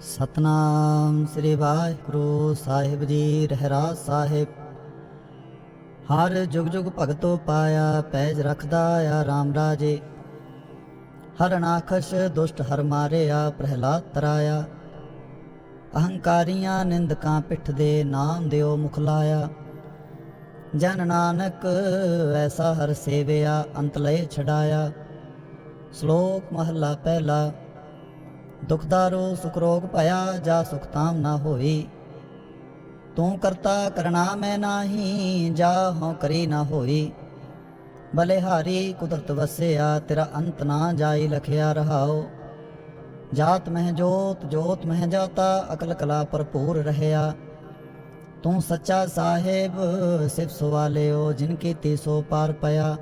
ਸਤਨਾਮ ਸ੍ਰੀ ਵਾਹਿਗੁਰੂ ਸਾਹਿਬ ਜੀ ਰਹਿਰਾਜ ਸਾਹਿਬ। ਹਰ ਜੁਗ ਜੁਗ ਭਗਤੋ ਪਾਇਆ, ਪੈਜ ਰਖਦਾ ਆ ਰਾਮ ਰਾਜੇ। ਹਰ ਨਾਖਸ਼ ਦੁਸ਼ਟ ਹਰ ਮਾਰਿਆ, ਪ੍ਰਹਿਲਾਦ ਤਰਾਇਆ। ਅਹੰਕਾਰੀਆਂ ਨਿੰਦਕਾਂ ਪਿੱਠ ਦੇ ਨਾਮ ਦਿਓ ਮੁਖ ਲਾਇਆ। ਜਨ ਨਾਨਕ ਐਸਾ ਹਰ ਸੇਵਿਆ, ਅੰਤ ਲਏ ਛਡਾਇਆ। ਸ਼ਲੋਕ ਮਹਲਾ ਪਹਿਲਾ। ਦੁਖਦਾਰੋ ਸੁਖ ਰੋਗ ਭਇਆ ਜਾ ਸੁਖ ਤਾਮ ਨਾ ਹੋਈ ਤੂੰ ਕਰਤਾ ਕਰਣਾ ਮੈਂ ਨਾਹੀ ਜਾ ਹਉ ਕਰੀ ਨਾ ਹੋਈ ਬਲਿਹਾਰੀ ਕੁਦਰਤ ਵਸਿਆ, ਤੇਰਾ ਅੰਤ ਨਾ ਜਾਈ ਲਖਿਆ ਰਹਾਓ ਜਾਤ ਮਹਿ ਜੋਤ ਜੋਤ ਮਹਿ ਜਾਤਾ, ਅਕਲ ਕਲਾ ਭਰਪੂਰ ਰਹਿਆ। ਤੂੰ ਸੱਚਾ ਸਾਹਿਬ ਸਿਫ ਸਵਾਲਿਓ ਜਿਨ ਕੀਤੀ ਤੀਸੋ ਪਾਰ ਪਿਆ।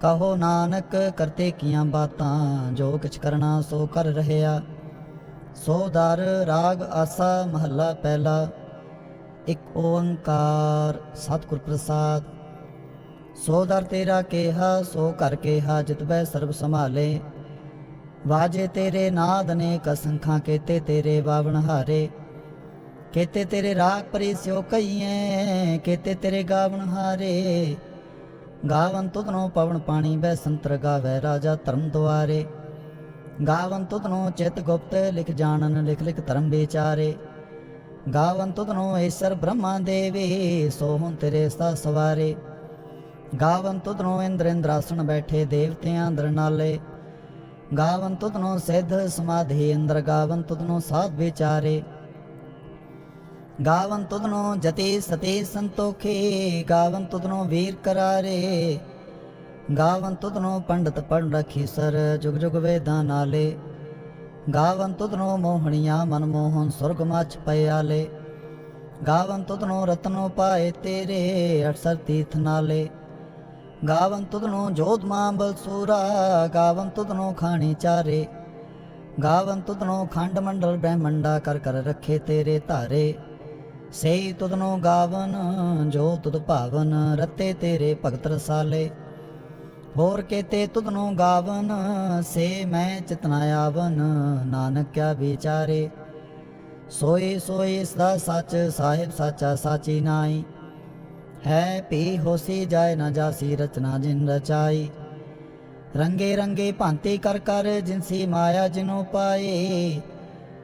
ਕਹੋ ਨਾਨਕ, ਕਰਤੇ ਕੀਆਂ ਬਾਤਾਂ, ਜੋ ਕਿਛ ਕਰਨਾ ਸੋ ਕਰ ਰਹਿਆ। ਸੋ ਦਰ, ਰਾਗ, ਆਸਾ, ਮਹੱਲਾ ਪਹਿਲਾ, ਇਕ ਓੰਕਾਰ, ਸਤਿਗੁਰ ਪ੍ਰਸਾਦ। ਸੋ ਦਰ ਤੇਰਾ ਕੇਹਾ, ਸੋ ਕਰ ਕੇਹਾ ਜਿਤਬੈ ਸਰਬ ਸੰਭਾਲੇ। ਵਾਜੇ ਤੇਰੇ ਨਾਦ ਨੇ, ਕਸੰਖਾਂ ਕੇਤੇ ਤੇਰੇ ਬਾਵਣ ਹਾਰੇ। ਕੇਤੇ ਤੇਰੇ ਰਾਗ ਪਰੀ ਸਿਓ ਕਈਏ ਕੇਤੇ ਤੇਰੇ ਗਾਵਣ ਹਾਰੇ। ਗਾਵਨ ਤੁਧਨੋ ਪਵਨ ਪਾਣੀ ਬੈ ਸੰਤਰ ਗਾਵੇ ਰਾਜਾ ਧਰਮ ਦੁਆਰੇ। ਗਾਵਨ ਤੁਧਨੋ ਚਿਤ ਗੁਪਤ ਲਿਖ ਜਾਣਨ, ਲਿਖ ਲਿਖ ਧਰਮ ਵਿਚਾਰੇ। ਗਾਵਨ ਤੁਧਨੋ ਈਸ਼ਰ ਬ੍ਰਹਮਾ ਦੇਵੇ, ਸੋ ਹੁਣ ਤੇਰੇ ਸਤਾ ਸਵਾਰੇ। ਗਾਵਨ ਤੁਧਨੋ ਇੰਦਰ ਇੰਦਰਾਸਣ ਬੈਠੇ ਦੇਵਤਿਆਂ ਅੰਦਰ ਨਾਲੇ। ਗਾਵਨ ਤੁਧਨੋ ਸਿੱਧ ਸਮਾਧੀ ਅੰਦਰ, ਗਾਵਨ ਤੁਧਨੋ ਸਾਧ ਵਿਚਾਰੇ। ਗਾਵਨ ਤੁਧਨੋ ਜਤੀ ਸਤੀ ਸੰਤੋਖੇ ਗਾਵਨ ਤੁਧਨੋ ਵੀਰ ਕਰਾਰੇ ਗਾਵਨ ਤੁਧਨੋ ਪੰਡਤ ਪੜ੍ਹ ਰਖੀ ਸਰ ਜੁਗ ਜੁਗ ਵੇਦਾਂ ਨਾਲੇ ਗਾਵਨ ਤੁਧਨੋ ਮੋਹਣੀਆਂ ਮਨ ਮੋਹਨ ਸੁਰਗ ਮਚ ਪਿਆਲੇ ਗਾਵਨ ਤੁਧਨੋ ਰਤਨੋ ਪਾਏ ਤੇਰੇ ਅਠਸਰ ਤੀਰਥ ਨਾਲੇ ਗਾਵਨ ਤੁਧਨੋ ਜੋਧ ਮਾਂ ਬਲਸੂਰਾ ਗਾਵਨ ਤੁਧਨੋ ਖਾਣੀ ਚਾਰੇ ਗਾਵਨ ਤੁਧਨੋ ਖੰਡ ਮੰਡਲ ਬ੍ਰਹਮੰਡਾ ਕਰ ਕਰ ਰੱਖੇ ਤੇਰੇ ਧਾਰੇ ਸੇ ਤੁਧਨੋ ਗਾਵਨ, ਜੋ ਤੁਧ ਭਾਵਨ ਰਤੇ ਤੇਰੇ ਭਗਤ ਰਸਾਲੇ। ਹੋਰ ਕੇਤੇ ਤੁਧਨੋ ਗਾਵਨ, ਸੇ ਮੈਂ ਚਿਤਨਾ ਆਵਨ ਨਾਨਕ ਕਿਆ ਵਿਚਾਰੇ। ਸੋਈ ਸੋਈ ਸਦਾ ਸੱਚ, ਸਾਹਿਬ ਸਾਚਾ ਸਾਚੀ ਨਾਈ ਹੈ ਪੀ ਹੋਸੀ ਜਾਏ ਨਾ ਜਾਸੀ, ਰਚਨਾ ਜਿਨ ਰਚਾਈ। ਰੰਗੇ ਰੰਗੇ ਭਾਂਤੀ ਕਰ ਕਰ ਜਿਨਸੀ ਮਾਇਆ ਜਿਨੋ ਪਾਏ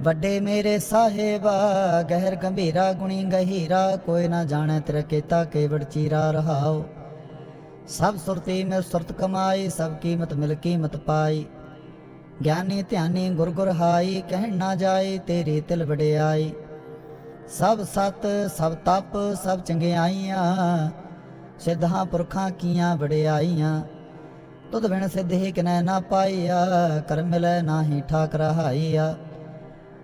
ਵੱਡੇ ਮੇਰੇ ਸਾਹਿਬਾ, ਗਹਿਰ ਗੰਭੀਰਾ, ਗੁਣੀ ਗਹੀਰਾ, ਕੋਈ ਨਾ ਜਾਣੈ ਤੇਰਾ ਕੀਤਾ ਕੇਵੜ ਚੀਰਾ ਰਹਾਓ ਸਭ ਸੁਰਤੀ ਮੈਂ ਸੁਰਤ ਕਮਾਈ, ਸਭ ਕੀਮਤ ਮਿਲ ਕੀਮਤ ਪਾਈ। ਗਿਆਨੀ ਧਿਆਨੀ ਗੁਰ ਗੁਰ ਹਾਈ, ਕਹਿਣ ਨਾ ਜਾਏ ਤੇਰੀ ਤਿਲ ਵਡਿਆਈ। ਸਭ ਸਤ, ਸਭ ਤਪ, ਸਭ ਚੰਗਿਆਈਆਂ, ਸਿੱਧਾਂ ਪੁਰਖਾਂ ਕੀਆਂ ਵਡਿਆਈਆਂ। ਤੁਧ ਬਿਨ ਸਿੱਧੀ ਕਿਨੈ ਨਾ ਪਾਈਆ ਕਰ ਮਿਲੈ ਨਾਹੀ ਠਾਕ ਰਹਾਈਆ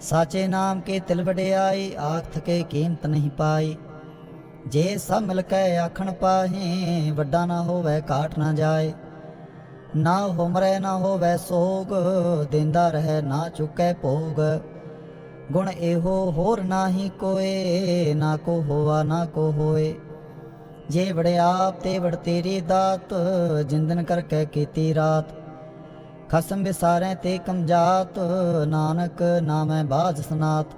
ਸਾਚੇ ਨਾਮ ਕੇ ਤਿਲ ਵਡਿਆਈ ਆਖ ਥਕੇ ਕੀਮਤ ਨਹੀਂ ਪਾਈ। ਜੇ ਸਭ ਮਿਲ ਕੇ ਆਖਣ ਪਾਹੇ, ਵੱਡਾ ਨਾ ਹੋਵੇ ਕਾਟ ਨਾ ਜਾਏ। ਨਾ ਹੁਮਰੇ ਨਾ ਹੋਵੇ ਸੋਗ, ਦਿੰਦਾ ਰਹੇ ਨਾ ਚੁੱਕੇ ਭੋਗ। ਗੁਣ ਇਹੋ ਹੋਰ ਨਾਹੀ ਕੋਏ, ਨਾ ਕੋ ਹੋਵਾ ਨਾ ਕੋ ਹੋਏ। ਜੇ ਵੜਿਆਪ ਤੇ ਵੜ ਤੇਰੀ ਦਾਤ, ਜਿੰਦਨ ਕਰਕੇ ਕੀਤੀ ਰਾਤ। ਖਸਮ ਵਿਸਾਰੈ ਤੇ ਕਮਜਾਤ ਨਾਨਕ ਨਾਮੈ ਬਾਜ ਸਨਾਤ।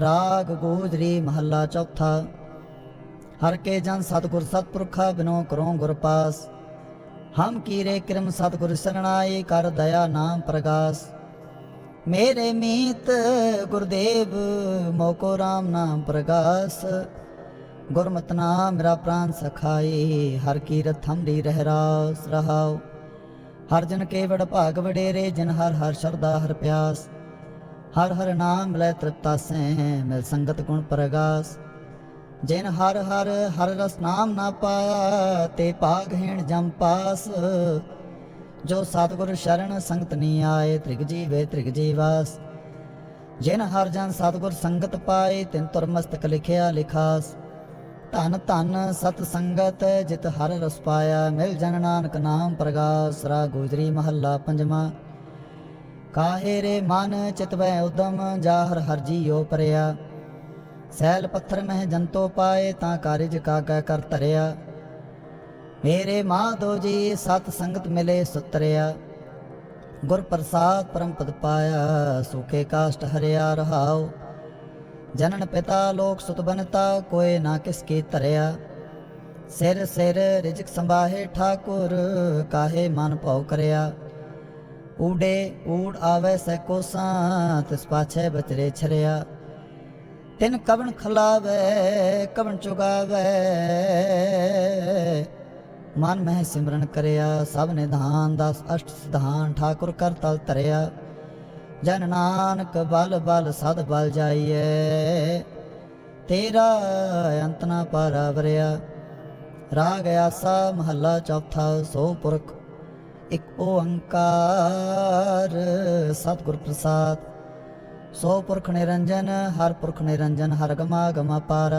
ਰਾਗ ਗੋਜਰੀ ਮਹੱਲਾ ਚੌਥਾ, ਹਰ ਕੇ ਜਨ ਸਤਗੁਰ ਸਤਪੁਰਖਾ ਬਿਨੋ ਕਰੋ ਗੁਰ ਪਾਸ। ਹਮ ਕੀਰੇ ਕਿਰਮ ਸਤਗੁਰ ਸਰਣਾਈ ਕਰ ਦਇਆ ਨਾਮ ਪ੍ਰਗਾਸ। ਮੇਰੇ ਮੀਤ ਗੁਰਦੇਵ, ਮੋਕੋ RAM ਨਾਮ ਪ੍ਰਗਾਸ। ਗੁਰਮਤਿ ਨਾਮ ਮੇਰਾ ਪ੍ਰਾਨ ਸਖਾਈ ਹਰ ਕੀਰਤ ਹਮਰੀ ਰਹਿ ਰਾਸ ਰਹਾਉ। ਹਰ ਜਨ ਕੇ ਭਾਗ ਵਡੇਰੇ, ਜਿਨ ਹਰ ਹਰ ਸ਼ਰਦਾ ਹਰ ਪਿਆਸ। ਹਰ ਹਰ ਨਾਮ ਲੈ ਤ੍ਰਿਪਤਾ ਸੈ ਮਿਲ ਸੰਗਤ ਗੁਣ ਪ੍ਰਗਾਸ। ਜਿਨ ਹਰ ਹਰ ਹਰ ਰਸ ਨਾਮ ਨਾ ਪਾਇਆ, ਤੇ ਭਾਗਹੀਣ ਜਮ ਪਾਸ। ਜੋ ਸਤਿਗੁਰ ਸ਼ਰਨ ਸੰਗਤ ਨੀ ਆਏ, ਤ੍ਰਿਗ ਜੀਵੇ ਤ੍ਰਿਗ ਜੀਵਾਸ। ਜਿਨ ਹਰ ਜਨ ਸਤਿਗੁਰ ਸੰਗਤ ਪਾਏ, ਤਿਨ ਤੁਰ ਮਸਤਕ ਲਿਖਿਆ ਲਿਖਾਸ। ਧਨ ਧਨ ਸਤ ਸੰਗਤ, ਜਿਤ ਹਰ ਰਸ ਪਾਇਆ, ਮਿਲ ਜਨ ਨਾਨਕ ਨਾਮ ਪ੍ਰਗਾਸ ਰਾ ਗੁਜਰੀ ਮਹੱਲਾ ਪੰਜਵਾਂ। ਕਾਹੇ ਰੇ ਮਨ ਚਿਤਵੈ ਉਦਮ ਜਾ ਹਰ ਹਰ ਜੀਉ ਪਰਿਆ। ਸੈਲ ਪੱਥਰ ਮਹਿ ਜੰਤੋ ਪਾਏ, ਤਾਂ ਕਾਰਜ ਕਾਗਾ ਕਰ ਧਰਿਆ। ਮੇਰੇ ਮਾਧੋ ਜੀ, ਸਤ ਸੰਗਤ ਮਿਲੇ ਸੁਤਰਿਆ। ਗੁਰ ਪ੍ਰਸਾਦ ਪਰਮ ਪਦ ਪਾਇਆ, ਸੁਖੇ ਕਾਸ਼ਟ ਹਰਿਆ ਰਹਾਓ ਜਨਨ ਪਿਤਾ ਲੋਕ ਸੁਤ ਬਨਤਾ ਕੋਏ ਨਾ ਕਿਸ ਕੀ ਧਰਿਆ। ਸਿਰ ਸਿਰ ਰਿਜਕ ਸੰਭਾਹੇ ਠਾਕੁਰ, ਕਾਹੇ ਮਨ ਭਉ ਕਰਿਆ। ਊੜੇ ਊੜ ਆਵੇ ਸੈ ਕੋਸਾਂ ਤਿਸ ਪਾਛੇ ਬਚਰੇ ਛਰਿਆ। ਤਿਨ ਕਵਣ ਖਲਾਵੇ, ਕਵਣ ਚੁਗਾਵੇ। ਮਨ ਮਹਿ ਸਿਮਰਨ ਕਰਿਆ, ਸਭ ਨਿਧਾਨ ਦਸ ਅਸ਼ਟ ਸਿਧਾਨ ਠਾਕੁਰ ਕਰ ਤਲ ਤਰਿਆ ਜਨ ਨਾਨਕ ਬਲ ਬਲ ਸਦ ਬਲ ਜਾਈਏ ਤੇਰਾ ਅੰਤ ਨਾ ਪਰਵਰਿਆ। ਰਾਗ ਆਸਾ ਮਹੱਲਾ ਚੌਥਾ ਸੋ ਪੁਰਖ, ਇਕ ਓੰਕਾਰ ਸਤਿਗੁਰ ਪ੍ਰਸਾਦ। ਸੋ ਪੁਰਖ ਨਿਰੰਜਨ, ਹਰ ਪੁਰਖ ਨਿਰੰਜਨ, ਹਰ ਗਮਾ ਗਮਾ ਪਾਰ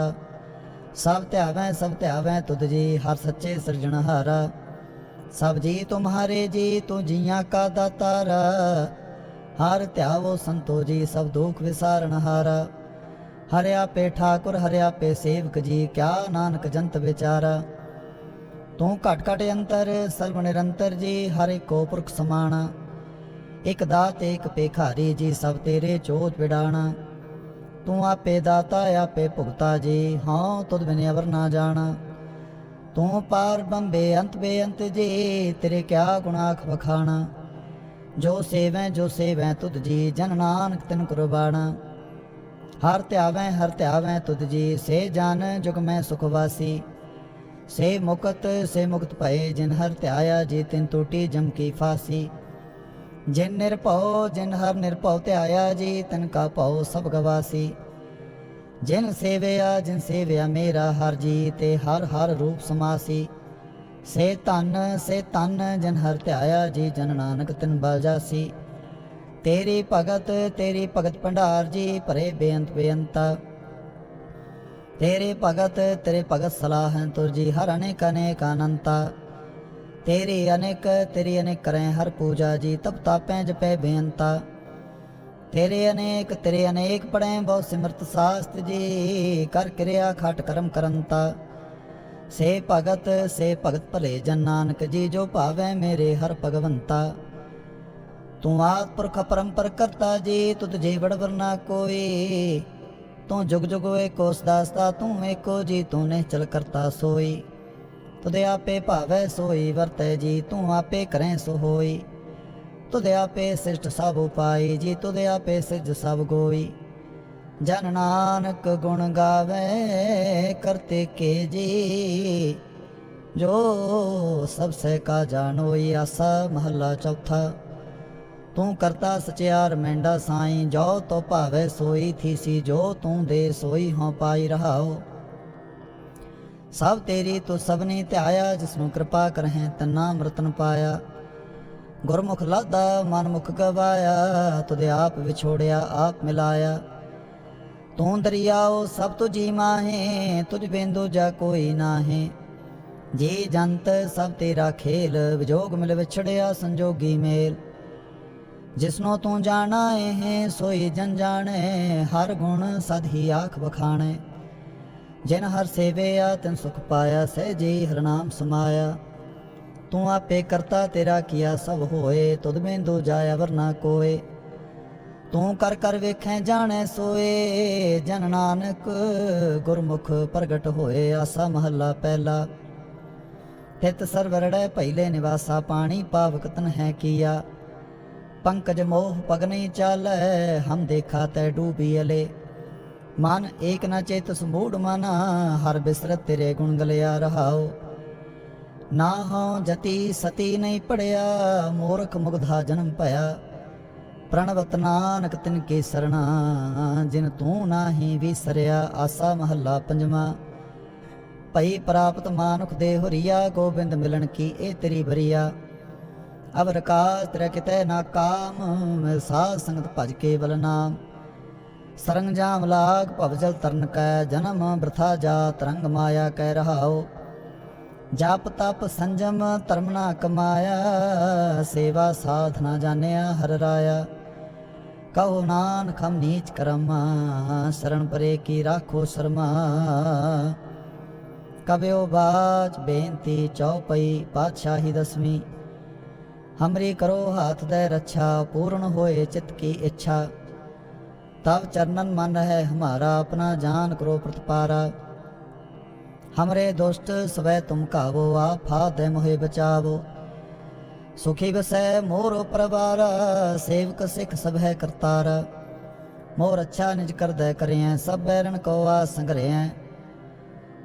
ਸਭ ਧਿਆਵੈ ਸਭ ਧਿਆਵੈ ਤੁਧ ਜੀ, ਹਰ ਸੱਚੇ ਸਿਰਜਣਹਾਰਾ ਸਭ ਜੀ ਤੁਮਹਾਰੇ ਜੀ, ਤੂੰ ਜੀਆਂ ਕਾ ਦਾਤਾਰਾ। ਹਰ ਧਿਆਵੋ ਸੰਤੋ ਜੀ ਸਭ ਦੁਖ ਵਿਸਾਰਨ ਹਾਰਾ। ਹਰਿਆ ਪੇ ਠਾਕੁਰ, ਹਰਿਆ ਪੇ ਸੇਵਕ ਜੀ, ਕਿਆ ਨਾਨਕ ਜੰਤ ਵਿਚਾਰਾ। ਤੂੰ ਘਟ ਘਟ ਅੰਤਰ, ਸਰਬ ਨਿਰੰਤਰ ਜੀ, ਹਰ ਇੱਕੋ ਪੁਰਖ ਸਮਾਣਾ। ਇਕ ਦਾਤ, ਇਕ ਪੇਖਾਰੀ ਜੀ, ਸਭ ਤੇਰੇ ਚੋਤ ਵਿਡਾਣਾ। ਤੂੰ ਆਪੇ ਦਾਤਾ, ਆਪੇ ਭੁਗਤਾ ਜੀ, ਹਾਂ ਤੁਧ ਬਿਨ ਅਵਰ ਨਾ ਜਾਣਾ। ਤੂੰ ਪਾਰ ਬੰਬੇ ਅੰਤ ਬੇਅੰਤ ਜੀ, ਤੇਰੇ ਕਿਆ ਗੁਨਾਖ ਵਖਾਣਾ। ਜੋ ਸੇਵੈ ਜੋ ਸੇਵੈ ਤੁਧ ਜੀ, ਜਨ ਨਾਨਕ ਤਿਨ ਕੁਰਬਾਣਾ। ਹਰ ਧਿਆਵੈ ਹਰ ਧਿਆਵੈ ਤੁਧ ਜੀ, ਸੇ ਜਨ ਜੁਗ ਮੈਂ ਸੁਖ ਵਾਸੀ। ਸੇ ਮੁਕਤ ਸੇ ਮੁਕਤ ਭਏ, ਜਿਨ ਹਰ ਧਿਆਇਆ, ਜੀ ਤਿਨ ਟੂਟੀ ਜਮ ਕੀ ਫਾਸੀ। ਜਿਨ ਨਿਰਭਉ, ਜਿਨ ਹਰ ਨਿਰਭਉ ਧਿਆਇਆ, ਜੀ ਤਨ ਕਾ ਭਉ ਸਭ ਗਵਾਸੀ। ਜਿਨ ਸੇਵਿਆ ਜਿਨ ਸੇਵਿਆ ਮੇਰਾ ਹਰ ਜੀ, ਤੇ ਹਰ ਹਰ ਰੂਪ ਸਮਾਸੀ। ਸੇ ਧਨ ਸੇ ਧਨ ਜਨ ਹਰ ਧਿਆਇਆ ਜੀ, ਜਨ ਨਾਨਕ ਤਿਨ ਬਲ ਜਾਸੀ। ਤੇਰੀ ਭਗਤ ਤੇਰੀ ਭਗਤ ਭੰਡਾਰ ਜੀ, ਭਰੇ ਬੇਅੰਤ ਬੇਅੰਤਾ। ਤੇਰੇ ਭਗਤ ਤੇਰੇ ਭਗਤ ਸਲਾਹਨ ਤੁਰ ਜੀ, ਹਰ ਅਨੇਕ ਅਨੇਕ ਅਨੰਤਾ ਤੇਰੀ ਅਨੇਕ ਤੇਰੀ ਅਨੇਕ ਕਰੈ ਹਰ ਪੂਜਾ ਜੀ, ਤਪ ਤਾਪੈ ਜਪੈ ਬੇਅੰਤਾ। ਤੇਰੇ ਅਨੇਕ ਤੇਰੇ ਅਨੇਕ ਪੜੈ ਬਹੁ ਸਿਮਰਤ ਸਾਸਤ ਜੀ, ਕਰ ਕਿਰਿਆ ਖਟ ਕਰਮ ਕਰੰਤਾ। ਸੇ ਭਗਤ ਸੇ ਭਗਤ ਭਲੇ ਜਨ ਨਾਨਕ, ਜੀ ਜੋ ਭਾਵੈ ਮੇਰੇ ਹਰ ਭਗਵੰਤਾ। ਤੂੰ ਆਦ ਪੁਰਖ ਪਰੰਪਰ ਕਰਤਾ, ਜੀ ਤੁਧ ਜੀਵੜ ਵਰਨਾ ਕੋਈ। ਤੂੰ ਜੁਗ ਜੁਗ ਏਕੋ ਦਾਸਤਾ ਤੂੰ ਏਕੋ ਜੀ ਤੂੰ ਨੇ ਚਲ ਕਰਤਾ ਸੋਈ। ਤੁਦੇ ਆਪੇ ਭਾਵੈ ਸੋਈ, ਵਰਤੈ ਜੀ, ਤੂੰ ਆਪੇ ਕਰੈ ਸੋ ਹੋਈ। ਤੁਦੇ ਆਪੇ ਸਿਸ਼ਟ ਸਭ ਉਪਾਈ, ਜੀ ਤੁਦੇ ਆਪੇ ਸਿਜ ਸਭ ਗੋਈ। ਜਨ ਨਾਨਕ ਗੁਣ ਗਾਵੇ ਕਰਤੇ ਕੇ ਜੀ। ਜੋ ਸਭ ਸੇ ਕਾ ਜਾਣੋਈ ਆਸਾ ਮਹੱਲਾ ਚੌਥਾ। ਤੂੰ ਕਰਤਾ ਸਚਿਆਰ ਮੈਂਡਾ ਸਾਈ, ਜੋ ਤੋ ਭਾਵੇ ਸੋਈ ਥੀਸੀ ਜੋ ਤੂੰ ਦੇ ਸੋਈ ਹਾਂ ਪਾਈ ਰਹਾਓ। ਸਭ ਤੇਰੀ ਤੂੰ ਸਭਨੀ ਧਿਆਇਆ, ਜਿਸ ਨੂੰ ਕਿਰਪਾ ਕਰਹਿ ਤਨਾ ਮਰਤਨ ਪਾਇਆ। ਗੁਰਮੁਖ ਲਾਦਾ ਮਨ ਮੁਖ ਗਵਾਇਆ ਤੁਦੇ ਆਪ ਵਿਛੋੜਿਆ, ਆਪ ਮਿਲਾਇਆ। ਤੂੰ ਦਰਿਆਓ ਸਭ ਤੁ ਜੀ ਮਾਹੇ, ਤੁਝ ਬਿੰਦੂ ਜਾ ਕੋਈ ਨਾਹੇ। ਜੀ ਜੰਤ ਸਭ ਤੇਰਾ ਖੇਲ, ਵਿਜੋਗ ਮਿਲ ਵਿਛੜਿਆ ਸੰਜੋਗੀ ਮੇਲ। ਜਿਸਨੋ ਤੂੰ ਜਾਣਾ ਹੈ ਸੋਈ ਜਨ ਜਾਣੇ, ਹਰ ਗੁਣ ਸਦ ਹੀ ਆਖ ਬਖਾਣੇ ਜਿਨ ਹਰ ਸੇਵਿਆ, ਤਿਨ ਸੁਖ ਪਾਇਆ ਸਹਿਜੀ ਹਰ ਨਾਮ ਸਮਾਇਆ। ਤੂੰ ਆਪੇ ਕਰਤਾ ਤੇਰਾ ਕੀਆ ਸਭ ਹੋਏ, ਤੁਧ ਬਿੰਦੂ ਜਾਇਆ ਵਰਨਾ ਕੋਏ। ਤੂੰ ਕਰ ਕਰ ਵੇਖੈ ਜਾਣੈ ਸੋਏ। ਜਨ ਨਾਨਕ ਗੁਰਮੁਖ ਪ੍ਰਗਟ ਹੋਏ ਆਸਾ ਮਹੱਲਾ ਪਹਿਲਾ। ਤਿਤ ਸਰਵਰੜੈ ਪਹਿਲੇ ਨਿਵਾਸਾ ਪਾਣੀ ਪਾਵਕ ਤਨ ਹੈ ਕੀਆ। ਪੰਕਜ ਮੋਹ ਪਗ ਨਹੀਂ ਚਾਲੈ, ਹਮ ਦੇਖਾ ਤੈ ਡੂਬੀ ਅਲੇ। ਮਨ ਏਕ ਨਾ ਚੇਤ ਸਮੂੜ ਮਨ, ਹਰ ਬਿਸਰਤ ਤੇਰੇ ਗੁਣ ਗਲਿਆ ਰਹਾਓ ਨਾ ਹਉ ਜਤੀ ਸਤੀ ਨਹੀਂ ਪੜਿਆ, ਮੂਰਖ ਮੁਗਧਾ ਜਨਮ ਭਇਆ। ਪ੍ਰਣਵਤ ਨਾਨਕ ਤਿਨ ਕੇ ਸਰਣਾ, ਜਿਨ ਤੂੰ ਨਾਹੀ ਵਿਸਰਿਆ, ਆਸਾ ਮਹੱਲਾ ਪੰਜਵਾਂ। ਭਈ ਪ੍ਰਾਪਤ ਮਾਨੁਖ ਦੇ ਹੁਰੀਆ, ਗੋਬਿੰਦ ਮਿਲਣ ਕੀ ਇਹ ਤੇਰੀ ਬਰੀਆ। ਅਵਰ ਕਾਸ ਤੇਰਾ ਕਿਤੈ ਨਾ ਕਾਮ, ਮੈਂ ਸਾਧ ਸੰਗਤ ਭਜ ਕੇ ਬਲ ਨਾਮ ਸਰੰਜਾਮ ਲਾਗ ਭਵਜਲ ਤਰਨ ਕੈ, ਜਨਮ ਬ੍ਰਥਾ ਜਾ ਤਰੰਗ ਮਾਇਆ ਕਹਿ ਰਹਾਓ ਜਪ ਤਪ ਸੰਜਮ ਧਰਮ ਨਾ ਕਮਾਇਆ, ਸੇਵਾ ਸਾਧਨਾ ਜਾਣਿਆ ਹਰ ਰਾਇਆ। ਕਹੋ ਨਾਨਕ ਹਮ ਨੀਚ ਕਰਮਾ, ਸ਼ਰਨ ਪਰੇ ਕੀ ਰਾਖੋ ਸ਼ਰਮਾ। ਕਬਿਓ ਬਾਜ ਬੇਨਤੀ ਚੌਪਈ ਪਾਤਸ਼ਾਹੀ ਦਸਵੀਂ। ਹਮਰੀ ਕਰੋ ਹਾਥ ਦੇ ਰੱਛਾ, ਪੂਰਨ ਹੋਏ ਚਿਤ ਕੀ ਇੱਛਾ। ਤਬ ਚਰਨਨ ਮਨ ਹੈ ਹਮਾਰਾ, ਆਪਣਾ ਜਾਨ ਕਰੋ ਪ੍ਰਤਪਾਰਾ। ਹਮਰੇ ਦੁਸ਼ਟ ਸਵੈ ਤੁਮ ਕਾਵੋ ਆਪ ਦੇ ਮੋਹਿ ਬਚਾਵੋ। सुखी बसै मोर परिवार सेवक सिख सब है करतार। मोर अच्छा निज कर दय करें सब बैरन को संगरे संग्रह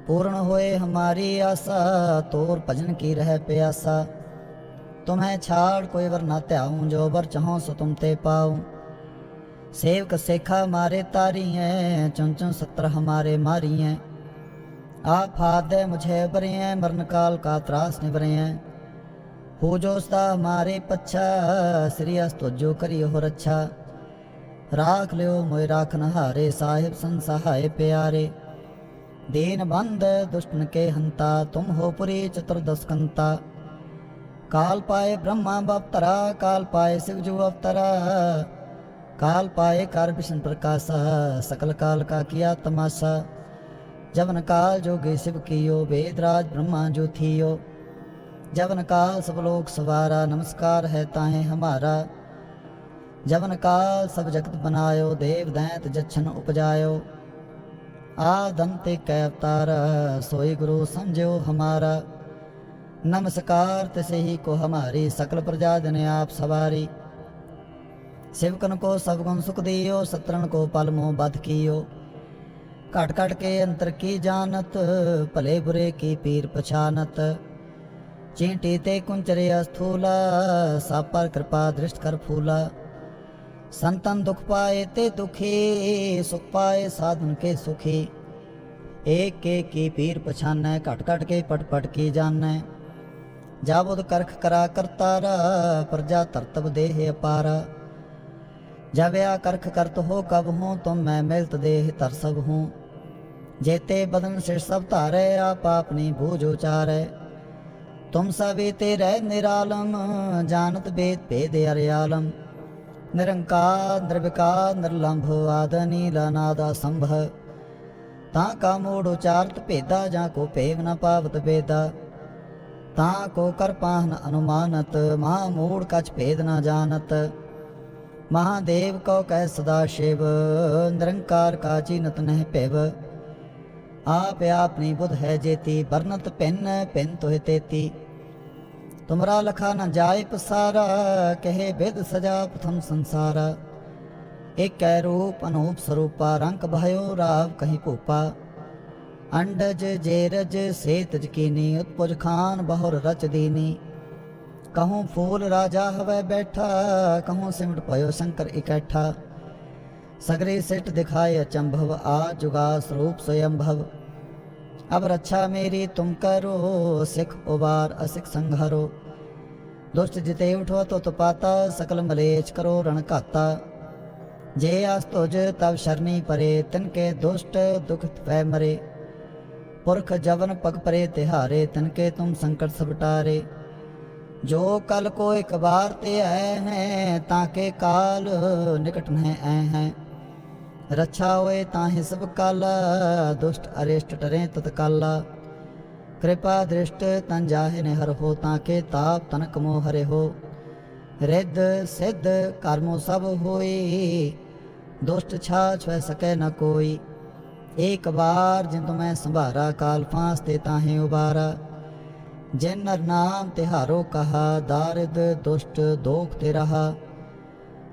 पूर्ण होए हमारी आशा तोर भजन की रह प्यासा। तुम्हें छाड़ कोई वर ना त्याऊं, जो वर चाहो सो तुम ते पाऊँ। सेवक सेखा मारे तारी हैं चुन चुन सत्र हमारे मारी हैं आप हाथ दे मुझे बरे हैं मरण काल का त्रास निभरे हैं हो जो सदा हमारे पच्छा, श्री अस्तो जो करी हो रच्छा। राख लियो मोय राखन हारे साहिब संसहाय प्यारे। दीन बंद दुष्टन के हंता, तुम हो पुरी चतुर्दश काल पाए ब्रह्मा बवतरा काल पाए शिव जो अवतरा। काल पाए कार विष्णु प्रकाशा, सकल काल का किया तमाशा। जवन काल जोगे शिव कियो वेदराज ब्रह्मा जो थियो। जवन काल सब लोग सवारा नमस्कार है ताहे हमारा जवन काल सब जगत बनायो देव दैत जच्छन उपजायो आदंते कै अवतार सोई गुरु समझो हमारा नमस्कार तसे ही को हमारी सकल प्रजा दिन आप सवारी सेवकन को सब गुण सुख दियो सत्रन को पल मोह बध कियो घट घट के अंतर की जानत भले बुरे की पीर पछानत चींटी ते कुंचरिया स्थूला सापर कृपा दृष्ट कर फूला संतन दुख पाए ते दुखी सुख पाए साधन के सुखी एक एक की पीर पछान घट घट के पट पट की जान जाबुद करख करा करतारा प्रजा तरतब देह अपारा जबया करख करत हो कब हूँ तुम मैं मिलत देह तरसब हूँ जेते बदन सिर सब धारे आप अपनी भूज उचारे ਤੁਮ ਸਭੇ ਤੇ ਰਹਿ ਨਿਰਾਲਮ, ਜਾਣਤ ਬੇਦ ਭੇਦ ਅਰਿਆਲਮ। ਨਿਰੰਕਾਰ, ਨਿਰਵਿਕਾਰ, ਨਿਰਲੰਭ, ਆਦ ਨੀਲ ਨਾਦਾ ਸੰਭ ਤਾਂ ਕਾ ਮੂੜ ਉਚਾਰਤ ਭੇਦਾ, ਜਾਂ ਕੋ ਭੇਵ ਨ ਪਾਵਤ ਬੇਦਾ। ਤਾਂ ਕੋ ਕਰ ਅਨੁਮਾਨਤ, ਮਹਾ ਮੂੜ ਕਛ ਭੇਦ ਨਾ ਜਾਣਤ। ਮਹਾਦੇਵ ਕੋ ਕਹਿ ਸਦਾ ਸ਼ਿਵ, ਨਿਰੰਕਾਰ ਕਾ ਚੀਨਤ ਨਹਿ ਭਿਵ। ਆਪ ਆਪਨੀ ਬੁਧ ਹੈ ਜੇਤੀ ਬਰਨਤ ਪਿੰਨ ਪਿੰਨ ਤੋਹਿ ਤੇਤੀ। ਤੁਮਰਾ ਲਖਾ ਨ ਜਾਏ ਪਸਾਰਾ, ਕਹੇ ਬਿਦ ਸਜਾ ਪ੍ਰਥਮ ਸੰਸਾਰਾ। ਏਕੈ ਰੂਪ ਅਨੂਪ ਸਰੂਪਾ, ਰੰਗ ਭਇਓ ਰਾਵ ਕਹੀ ਭੂਪਾ। ਅੰਡਜ ਜੇਰਜ ਸੇਤ ਕੀਨੀ, ਉਤਪੁਜ ਖਾਨ ਬਹੁਰ ਰਚ ਦੀਨੀ। ਕਹੂੰ ਫੂਲ ਰਾਜਾ ਹਵੇ ਬੈਠਾ, ਕਹੂੰ ਸਿਮਟ ਪਇਓ ਸ਼ੰਕਰ ਇਕੱਠਾ। ਸਗਰੇ ਸਿਟ ਦਿਖਾਏ ਅਚੰਭਵ ਆ ਜੁਗਾ ਸਰੂਪ ਸਯੰਭਵ ਅਬ ਰੱਛਾ ਮੇਰੀ ਤੁਮ ਕਰੋ ਸਿਖ ਉਬਾਰ ਅਸਿਖ ਸੰਘਰੋ ਦੁਸ਼ਟ ਜਿਤੇ ਉਠੋ ਤੋ ਤਪਾਤਾ ਸਕਲ ਮਲੇਚ ਕਰੋ ਰਣ ਘਾਤਾ ਜੇ ਆਸ ਤੁਜ ਤਬ ਸ਼ਰਨੀ ਪਰੇ ਤਿਨ ਕੇ ਦੁਸ਼ਟ ਦੁਖ ਪੈ ਮਰੇ ਪੁਰਖ ਜਵਨ ਪਗ ਪਰੇ ਤਿਹਾਰੇ ਤਨ ਕੇ ਤੁਮ ਸੰਕਟ ਸਬਟਾਰੇ ਜੋ ਕਲ ਕੋ ਇੱਕ ਬਾਰ ਤੇ ਆਏ ਹੈ ਤਾਂ ਕੇ ਰੱਛਾ ਹੋਏ ਤਾਂ ਹੀ ਸਭ ਕਲ, ਦੁਸ਼ਟ ਅਰਿਸ਼ਟ ਟਰੇ ਤਤਕਲ। ਕਿਰਪਾ ਦ੍ਰਿਸ਼ਟ ਤਨ ਜਾਹੇ ਨੇ ਹਰ ਹੋ, ਤਾਂ ਕੇ ਤਾਪ ਤਨਕ ਮੋ ਹਰੇ ਹੋ। ਰਿੱਧ ਸਿੱਧ ਕਰਮੋ ਸਭ ਹੋਏ ਦੁਸ਼ਟ ਛਾ ਛੈ ਸਕੈ ਨ ਕੋਈ। ਏਕ ਵਾਰ ਜਿਨ ਮੈਂ ਸੰਭਾਰਾ, ਕਾਲ ਫਾਂਸ ਤੇ ਤਾਹੇ ਉਬਾਰਾ। ਜਿਨ ਨਰ ਨਾਮ ਤਿਹਾਰੋ ਕਹਾ, ਦਾਰਿਦ ਦੁਸ਼ਟ ਦੋਖ ਤੇ ਰਹਾ।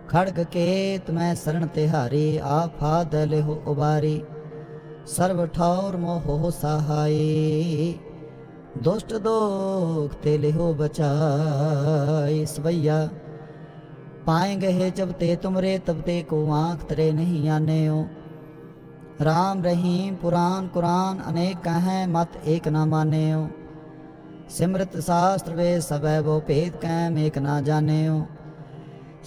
ਖੜਗ ਕੇ ਮੈਂ ਸਰਣ ਤਿਹਾਰੀ ਆਫਾ ਦਲ ਹੋ ਉਬਾਰੀ। ਸਰਵ ਠੌਰ ਮੋਹ ਸਹਾਈ। ਦੁਸ਼ਟ ਦੋਖ ਤੇ ਲਿਹੋ ਬਚਾਈ। ਸਵਈਆ ਪਾਏ ਹੈ ਜਬ ਤੇ ਤੁਮਰੇ, ਤਬ ਤੇ ਕੋ ਆਂਖ ਤਰੇ ਨਹੀਂ ਆਨੇ ਹੋ ਰਾਮ ਰਹੀਮ ਪੁਰਾਨ ਕੁਰਾਨ, ਅਨੇਕ ਕਹੈ' ਮਤ ਏਕ ਨਾ ਮਾਨੇ ਹੋ ਸਿਮਰਤ ਸਾਸਤਰ ਵੇ ਸਭੈ ਵੋ ਭੇਦ ਕੈ, ਮੇਕ ਨਾ ਜਾਣੇ ਹੋ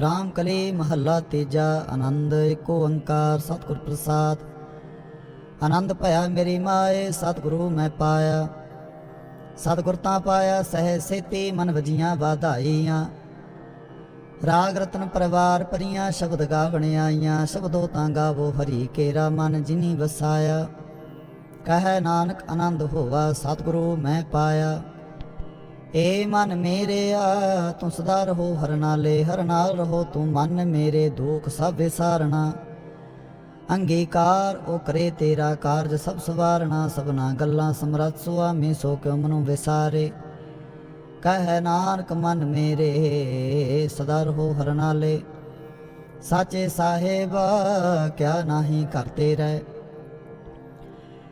ਰਾਮ ਕਲੀ ਮਹੱਲਾ ਤੇਜਾ, ਆਨੰਦ ਏਕੋ ਓੰਕਾਰ, ਸਤਿਗੁਰ ਪ੍ਰਸਾਦ। ਆਨੰਦ ਭਇਆ ਮੇਰੀ ਮਾਏ, ਸਤਿਗੁਰੂ ਮੈਂ ਪਾਇਆ। ਸਤਿਗੁਰ ਤਾਂ ਪਾਇਆ ਸਹਿ ਸੇਤੀ ਮਨ ਵਜੀਆਂ ਵਾਧਾਈਆਂ। ਰਾਗ ਰਤਨ ਪਰਿਵਾਰ ਪਰੀਆਂ ਸ਼ਬਦ ਗਾਵਣ ਆਈਆਂ। ਸ਼ਬਦੋ ਤਾਂ ਗਾਵੋ ਹਰੀ ਕੇਰਾ ਮਨ ਜਿਨੀ ਵਸਾਇਆ। ਕਹੈ ਨਾਨਕ ਆਨੰਦ ਹੋਵਾ ਸਤਿਗੁਰੂ ਮੈਂ ਪਾਇਆ। ਏ ਮਨ ਮੇਰਿਆ ਤੂੰ ਸਦਾ ਰਹੋ ਹਰ ਨਾਲੇ ਹਰ ਨਾਲ ਰਹੋ ਤੂੰ ਮਨ ਮੇਰੇ, ਦੁੱਖ ਸਭ ਵਿਸਾਰਣਾ ਅੰਗੀਕਾਰ ਉਹ ਕਰੇ ਤੇਰਾ ਕਾਰਜ ਸਭ ਸਵਾਰਣਾ ਸਭਨਾ ਗੱਲਾਂ ਸਮਰੱਥ ਸੁਆਮੀ ਸੋ ਕਿਉ ਮਨੁ ਵਿਸਾਰੇ। ਕਹਿ ਨਾਨਕ ਮਨ ਮੇਰੇ, ਸਦਾ ਰਹੋ ਹਰਨਾਲੇ। ਸਾਚੇ ਸਾਹਿਬ, ਕਿਆ ਨਾਹੀ ਕਰਤੇ ਰਹਿ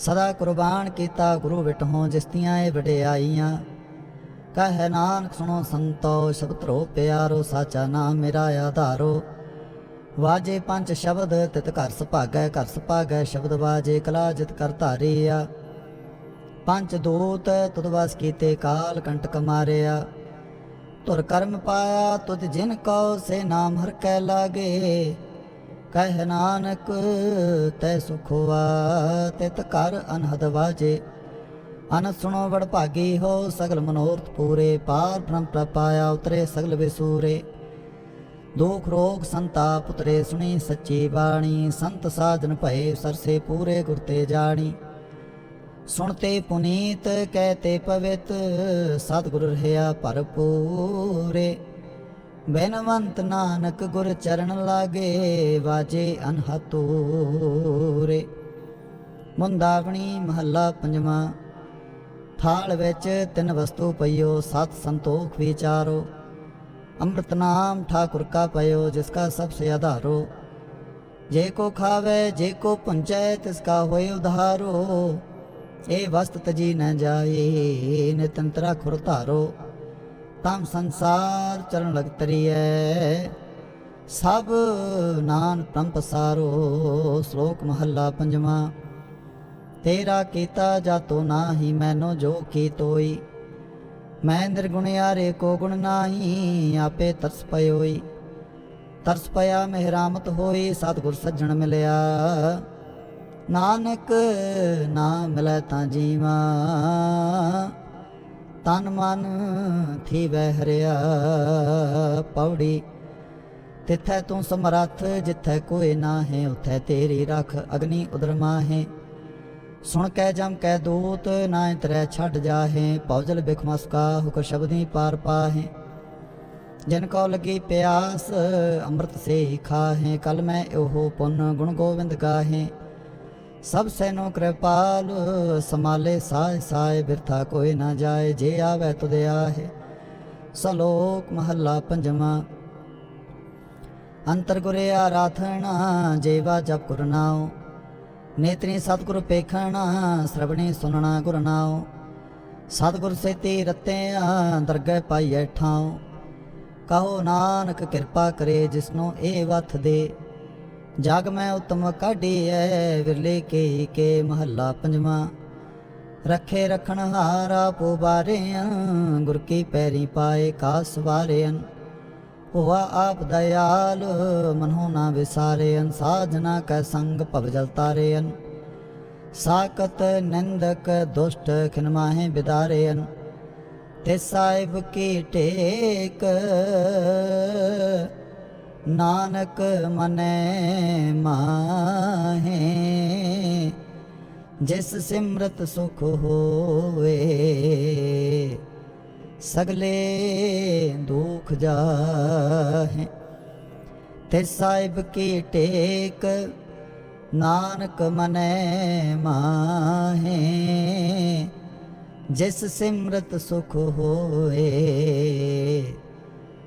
ਸਦਾ ਕੁਰਬਾਨ ਕੀਤਾ ਗੁਰੂ ਵਿਟਹੋਂ ਜਿਸਤੀਆਂ ਇਹ ਵਡਿਆਈਆਂ। ਕਹੈ ਨਾਨਕ ਸੁਣੋ ਸੰਤੋ, ਸ਼ਬਦ ਰੋ ਪਿਆਰੋ, ਸਾਚਾ ਨਾਮ ਮੇਰਾ ਆਧਾਰੋ। ਵਾਜੇ ਪੰਜ ਸ਼ਬਦ, ਤਿਤ ਘਰ ਸੁਭਾਗੈ ਘਰ ਸੁਭਾਗੈ, ਸ਼ਬਦ ਵਾਜੇ ਕਲਾ ਜਿਤ ਕਰ ਧਾਰਿਆ। ਪੰਜ ਦੂਤ, ਤੁਧ ਵਸ ਕੀਤੇ ਕਾਲ ਕੰਟਕ ਮਾਰਿਆ। ਤੁਰ ਕਰਮ ਪਾਇਆ ਤੁਧ ਜਿਨ ਕਉ, ਸੇ ਨਾਮ ਹਰ ਕੈ ਲਾਗੇ। ਕਹਿ ਨਾਨਕ, ਤੈ ਸੁਖਵਾ ਤਿਤ ਕਰ ਅਨਹਦ ਵਾਜੇ। ਅਨ ਸੁਣੋ ਵਡ ਭਾਗੀ ਹੋ ਸਗਲ ਮਨੋਰਥ ਪੂਰੇ, ਪਾਰ ਬ੍ਰਹਮ ਪ੍ਰਪਾਇਆ ਉਤਰੇ ਸਗਲ ਵਿਸੂਰੇ। ਦੁਖ ਰੋਗ ਸੰਤਾਪ ਉਤਰੇ ਸੁਣੀ ਸੱਚੀ ਬਾਣੀ, ਸੰਤ ਸਾਧਨ ਭਏ ਸਰਸੇ ਪੂਰੇ ਗੁਰ ਤੇ ਜਾਣੀ। ਸੁਣਤੇ ਪੁਨੀਤ ਕਹਤੇ ਪਵਿੱਤ, ਸਤਿਗੁਰ ਰਹਾ ਭਰਪੂਰੇ। ਬੈਨਵੰਤ ਨਾਨਕ ਗੁਰ ਚਰਨ ਲਾਗੇ ਵਾਜੇ ਅਨਹਤੂਰੇ ਮੁੰਦਾਵਣੀ ਮਹੱਲਾ ਪੰਜਵਾਂ, ਥਾਲ ਵਿੱਚ ਤਿੰਨ ਵਸਤੂ ਪਈਓ, ਸਤ ਸੰਤੋਖ ਵਿਚਾਰੋ। ਅੰਮ੍ਰਿਤ ਨਾਮ ਠਾਕੁਰ ਕਾ ਪਇਓ, ਜਿਸ ਕਾ ਸਭ ਸੇ ਆਧਾਰੋ। ਜੇ ਕੋ ਖਾਵੇ, ਜੇ ਕੋ ਪੁੰਚੈ ਤਿਸ ਕਾ ਹੋਏ ਉਧਾਰੋ। ਇਹ ਵਸਤ ਤਜੀ ਨ ਜਾਏ, ਨਿਤੰਤਰਾ ਖੁਰ ਧਾਰੋ। ਤਮ ਸੰਸਾਰ ਚਰਨ ਲਗ ਤਰੀਐ। ਸਭ ਨਾਨ ਪ੍ਰੰਪ ਸਾਰੋ, ਸ਼ਲੋਕ ਮਹੱਲਾ ਪੰਜਵਾਂ। ਤੇਰਾ ਕੀਤਾ ਜਾਤੋ ਨਾਹੀ, ਮੈਨੋ ਜੋ ਕੀ ਤੋਈ। ਮੈਂ ਨਿਰਗੁਣਿਆਰੇ ਕੋ ਗੁਣ ਨਾਹੀ, ਆਪੇ ਤਰਸ ਪਇਓਈ ਤਰਸ ਪਿਆ ਮਿਹਰਾਮਤ ਹੋਈ, ਸਤਿਗੁਰ ਸੱਜਣ ਮਿਲਿਆ। ਨਾਨਕ ਨਾ ਮਿਲੈ ਤਾਂ ਜੀਵਾ। ਤਨ ਮਨ ਥੀ ਵਹਿ ਹਰਿਆ ਪੌੜੀ। ਤਿਥੈ ਤੂੰ ਸਮਰੱਥ, ਜਿਥੈ ਕੋਈ ਨਾ ਹੈ ਉਥੈ ਤੇਰੀ ਰਖ ਅਗਨੀ ਉਦਰ ਮਾਹੇ। ਸੁਣ ਕੈ ਜਮ ਕੈ ਦੂਤ ਨਾ ਤਰੈ ਛੱਡ ਜਾਹੇ ਪੌਜਲ ਬਿਖਮਸ ਬਿਖਮਸਕਾ ਹੁਕ ਸ਼ਬਦੀ ਪਾਰ ਪਾਹੇ। ਜਨ ਕੋ ਲਗੀ ਪਿਆਸ, ਅੰਮ੍ਰਿਤ ਸੇ ਹੀ ਖਾਹੇ, ਕਲ ਮੈਂ ਇਹੋ ਪੁੰਨ ਗੁਣ ਗੋਵਿੰਦ ਗਾਹੇ। ਸਭ ਸੈਨੋ ਕਿਰਪਾਲ ਸਮਾਲੇ ਸਾਇ ਸਾਇ ਬਿਰਥਾ ਕੋਈ ਨਾ ਜਾਏ, ਜੇ ਆਵੇ ਤੁਧ ਆਹੇ। ਸਲੋਕ ਮਹੱਲਾ ਪੰਜਵਾਂ। ਅੰਤਰ ਗੁਰੇ ਆਰਾਧਣਾ ਜੇਵਾ ਜਪ ਗੁਰ ਨਾਉ। ਨੇਤਰੀ ਸਤਿਗੁਰ ਪੇਖਣਾ, ਸ੍ਰਵਣੀ ਸੁਨਣਾ ਗੁਰ ਨਾਉ। ਸਤਿਗੁਰ ਸੇਤੀ ਰਤਿਆਂ, ਦਰਗਹਿ ਪਾਈਐ ਠਾਉ। ਕਹੋ ਨਾਨਕ ਕਿਰਪਾ ਕਰੇ, ਜਿਸਨੂੰ ਇਹ ਵਥ ਦੇ। ਜਗ ਮੈਂ ਉਤਮ ਕਾਢੀਐ, ਵਿਰਲੇ ਕੇ ਕੇ ਮਹੱਲਾ ਪੰਜਵਾਂ। ਰੱਖੇ ਰਖਣ ਹਾਰਾ ਪੁਬਾਰਿਆਂ ਗੁਰ ਕੀ ਪੈਰੀ ਪਾਏ ਕਾ ਸਵਾਰਿਆਂ ਹੋਆ ਆਪ ਦਇਆਲ, ਮਨਹੁ ਨਾ ਵਿਸਾਰਿਆਂ ਸਾਜਨਾ ਕੈ ਸੰਗ ਭਵ ਜਲ ਤਾਰਿਆਂ। ਸਾਕਤ ਨਿੰਦਕ ਦੁਸ਼ਟ ਖਿਨਮਾਹੇ ਬਿਦਾਰਿਆਂ। ਤੇ ਸਾਹਿਬ ਕੀ ਟੇਕ ਨਾਨਕ ਮਨੈ ਮਾਹੇ, ਜਿਸ ਸਿਮਰਤ ਸੁਖ ਹੋਵੇ, ਸਗਲੇ ਦੁਖ ਜਾਹੇ। ਤੇ ਸਾਹਿਬ ਕੀ ਟੇਕ, ਨਾਨਕ ਮਨੈ ਮਾਹੇ, ਜਿਸ ਸਿਮਰਤ ਸੁਖ ਹੋਏ